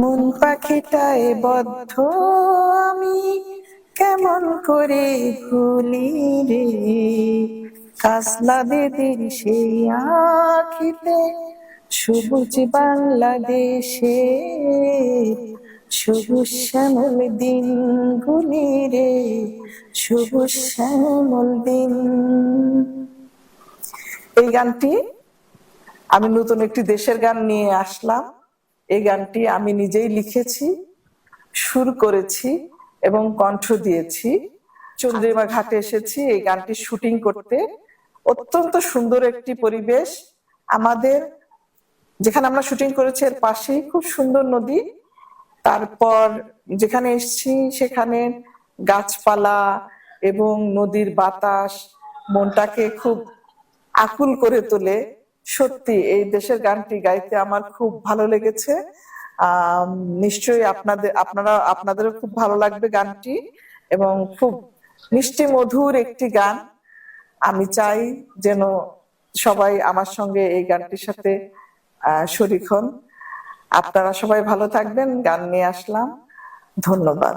মন পাখিটায় বদ্ধ আমি, কেমন করে ভুলি রে? কাসলা দিদির সেই আখিতে সবুজ বাংলাদেশে, সবুজ শ্যামল দিন গুলি রে, সবুজ শ্যামল দিন। এই গানটি আমি নতুন একটি দেশের গান নিয়ে আসলাম। এই গানটি আমি নিজেই লিখেছি, সুর করেছি এবং কণ্ঠ দিয়েছি। চন্দ্রিমা ঘাটে এসেছি, এই গানটি শুটিং করতে। অত্যন্ত সুন্দর একটি পরিবেশ। আমাদের যেখানে আমরা শুটিং করেছি, এর পাশেই খুব সুন্দর নদী। তারপর যেখানে এসেছি, সেখানে গাছপালা এবং নদীর বাতাস মনটাকে খুব আকুল করে তোলে। সত্যি, এই দেশের গানটি গাইতে আমার খুব ভালো লেগেছে। নিশ্চয়ই আপনাদের, আপনারা, আপনাদেরও খুব ভালো লাগবে গানটি এবং খুব মিষ্টি মধুর একটি গান। আমি চাই যেন সবাই আমার সঙ্গে এই গানটির সাথে শরিক হন। আপনারা সবাই ভালো থাকবেন, গান নিয়ে আসলাম। ধন্যবাদ।